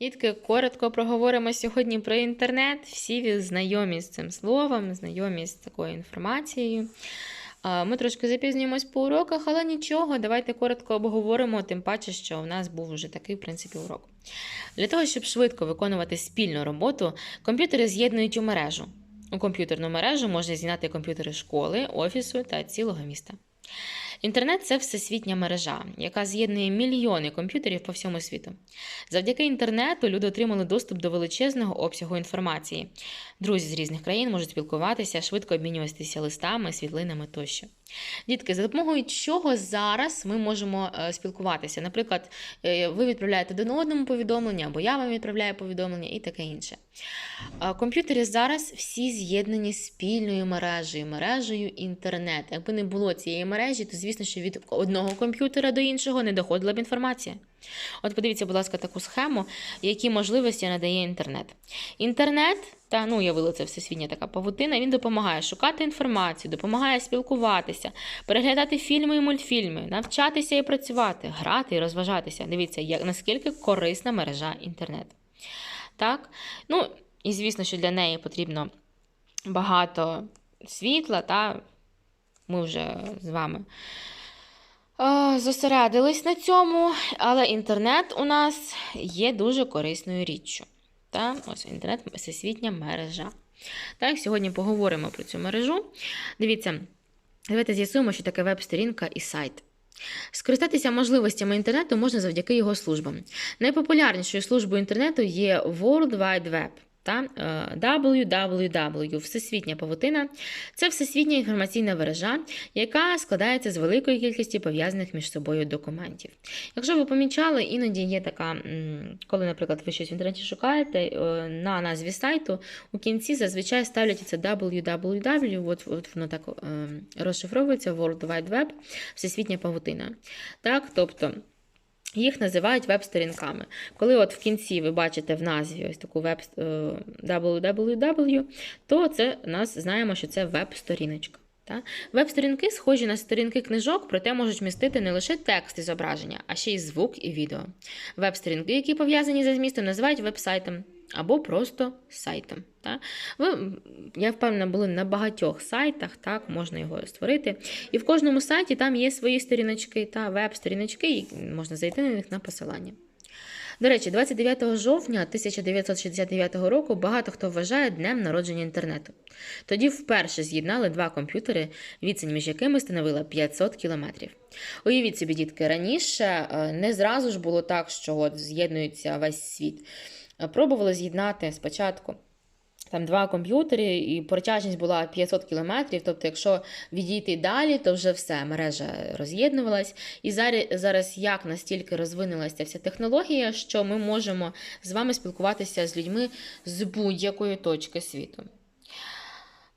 Дітки, коротко проговоримо сьогодні про інтернет. Всі знайомі з цим словом, знайомі з такою інформацією. Ми трошки запізнюємось по уроках, але нічого, давайте коротко обговоримо, тим паче, що у нас був вже такий, в принципі, урок. Для того, щоб швидко виконувати спільну роботу, комп'ютери з'єднують у мережу. У комп'ютерну мережу можна з'єднати комп'ютери школи, офісу та цілого міста. Інтернет це всесвітня мережа, яка з'єднує мільйони комп'ютерів по всьому світу. Завдяки інтернету люди отримали доступ до величезного обсягу інформації. Друзі з різних країн можуть спілкуватися, швидко обмінюватися листами, світлинами тощо. Дітки, за допомогою чого зараз ми можемо е, спілкуватися? Наприклад, е, ви відправляєте один одному повідомлення, або я вам відправляю повідомлення і таке інше. Комп'ютери зараз всі з'єднані спільною мережею, мережею інтернет. Якби не було цієї мережі, то звісно, що від одного комп'ютера до іншого не доходила б інформація. От подивіться, будь ласка, таку схему, які можливості надає інтернет. Інтернет, та ну уявили це всесвітня така павутина, він допомагає шукати інформацію, допомагає спілкуватися, переглядати фільми і мультфільми, навчатися і працювати, грати і розважатися. Дивіться, як наскільки корисна мережа інтернет. Так? Ну, і звісно, що для неї потрібно багато світла, та ми вже з вами зосередились на цьому, але інтернет у нас є дуже корисною річчю. Та? Ось інтернет всесвітня мережа. Так, сьогодні поговоримо про цю мережу. Дивіться, давайте з'ясуємо, що таке веб-сторінка і сайт. Скористатися можливостями інтернету можна завдяки його службам. Найпопулярнішою службою інтернету є World Wide Web та е, www, всесвітня павутина. Це всесвітня інформаційна мережа, яка складається з великої кількості пов'язаних між собою документів. Якщо ви помічали, іноді є така, коли, наприклад, ви щось в інтернеті шукаєте, е, на назві сайту у кінці зазвичай ставлять це www, от, от воно так е, розшифровується World Wide Web, всесвітня павутина. Так, тобто. Їх називають веб-сторінками. Коли от в кінці ви бачите в назві ось таку веб е, www, то це нас знаємо, що це веб-сторіночка. Веб-сторінки схожі на сторінки книжок, проте можуть містити не лише текст і зображення, а ще й звук і відео. Веб-сторінки, які пов'язані за змістом, називають веб-сайтом або просто сайтом. Та? Ви, я впевнена, були на багатьох сайтах, так, можна його створити. І в кожному сайті там є свої сторіночки та веб-сторіночки, і можна зайти на них на посилання. До речі, 29 жовтня 1969 року багато хто вважає днем народження інтернету. Тоді вперше з'єднали два комп'ютери, відстань між якими становила 500 кілометрів. Уявіть собі, дітки, раніше е, не зразу ж було так, що от з'єднується весь світ. Е, Пробували з'єднати спочатку. Там два комп'ютери, і протяжність була 500 кілометрів. Тобто, якщо відійти далі, то вже все, мережа роз'єднувалась. І зараз, зараз як настільки розвинулася вся технологія, що ми можемо з вами спілкуватися з людьми з будь-якої точки світу.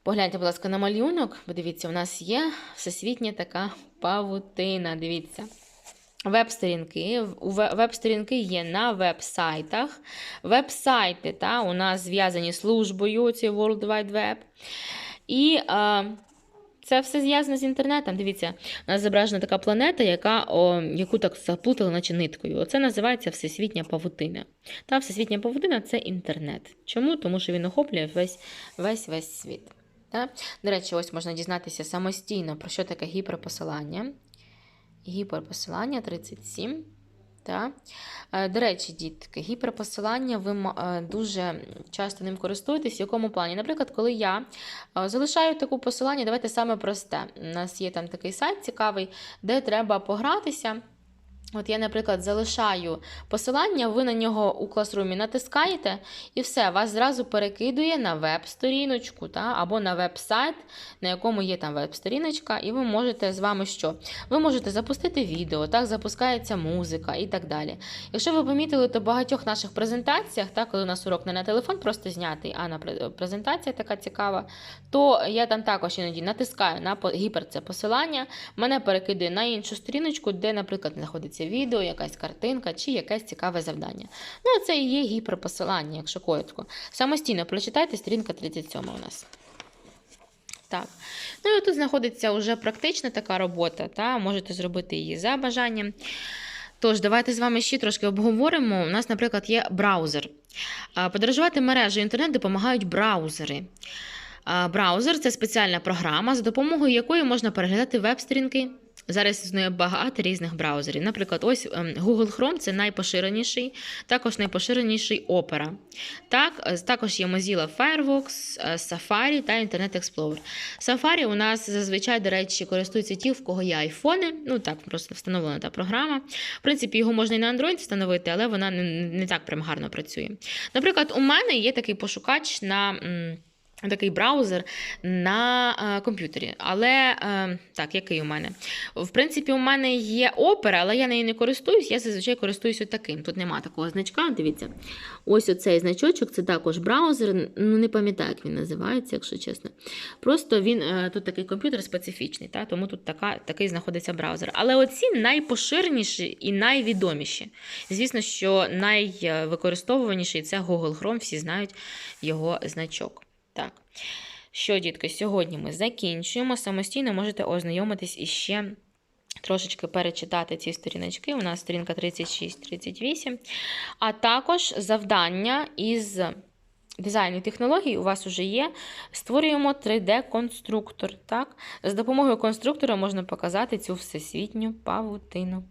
Погляньте, будь ласка, на малюнок. Подивіться, у нас є всесвітня така павутина. Дивіться. Веб-сторінки. Веб-сторінки є на веб-сайтах. Веб-сайти та, у нас зв'язані з службою, ці World Wide Web. І е, це все зв'язано з інтернетом. Дивіться, у нас зображена така планета, яка, о, яку так заплутали, наче ниткою. Оце називається всесвітня павутина. Та всесвітня павутина це інтернет. Чому? Тому що він охоплює весь весь, весь світ. Та? До речі, ось можна дізнатися самостійно, про що таке гіперпосилання. Гіперпосилання 37. Та. Е, До речі, дітки, гіперпосилання ви е, дуже часто ним користуєтесь. В якому плані? Наприклад, коли я е, залишаю таке посилання, давайте саме просте. У нас є там такий сайт цікавий, де треба погратися. От я, наприклад, залишаю посилання, ви на нього у класрумі натискаєте, і все, вас зразу перекидує на веб-сторіночку або на веб-сайт, на якому є там веб-сторіночка, і ви можете з вами що? Ви можете запустити відео, так, запускається музика і так далі. Якщо ви помітили, то в багатьох наших презентаціях, так, коли у нас урок не на телефон просто знятий, а на презентація така цікава, то я там також іноді натискаю на гіпер це посилання, мене перекидує на іншу сторіночку, де, наприклад, знаходиться відео, якась картинка чи якесь цікаве завдання. Ну, це і є гіперпосилання, якщо коротко. Самостійно прочитайте, сторінка 37 у нас. Так. Ну і тут знаходиться вже практична така робота, та можете зробити її за бажанням. Тож, давайте з вами ще трошки обговоримо. У нас, наприклад, є браузер. Подорожувати мережею інтернет допомагають браузери. Браузер це спеціальна програма, за допомогою якої можна переглядати веб-сторінки. Зараз існує багато різних браузерів. Наприклад, ось ем, Google Chrome це найпоширеніший, також найпоширеніший Opera. Так, е, також є Mozilla Firefox, е, Safari та Internet Explorer. Safari у нас зазвичай, до речі, користуються ті, в кого є айфони. Ну так, просто встановлена та програма. В принципі, його можна і на Android встановити, але вона не, не так прям гарно працює. Наприклад, у мене є такий пошукач на. Такий браузер на е, комп'ютері. Але е, так, який у мене? В принципі, у мене є опера, але я нею не користуюсь. Я зазвичай користуюся таким. Тут нема такого значка. Дивіться. Ось оцей значочок, це також браузер. Ну, не пам'ятаю, як він називається, якщо чесно. Просто він е, тут такий комп'ютер специфічний, та, тому тут така, такий знаходиться браузер. Але оці найпоширеніші і найвідоміші. Звісно, що найвикористовуваніший це Google Chrome, всі знають його значок. Так. Що, дітки, сьогодні ми закінчуємо. Самостійно можете ознайомитись іще. Трошечки перечитати ці сторіночки. У нас сторінка 36-38. А також завдання із дизайну технологій у вас вже є. Створюємо 3D-конструктор. Так? З допомогою конструктора можна показати цю всесвітню павутину.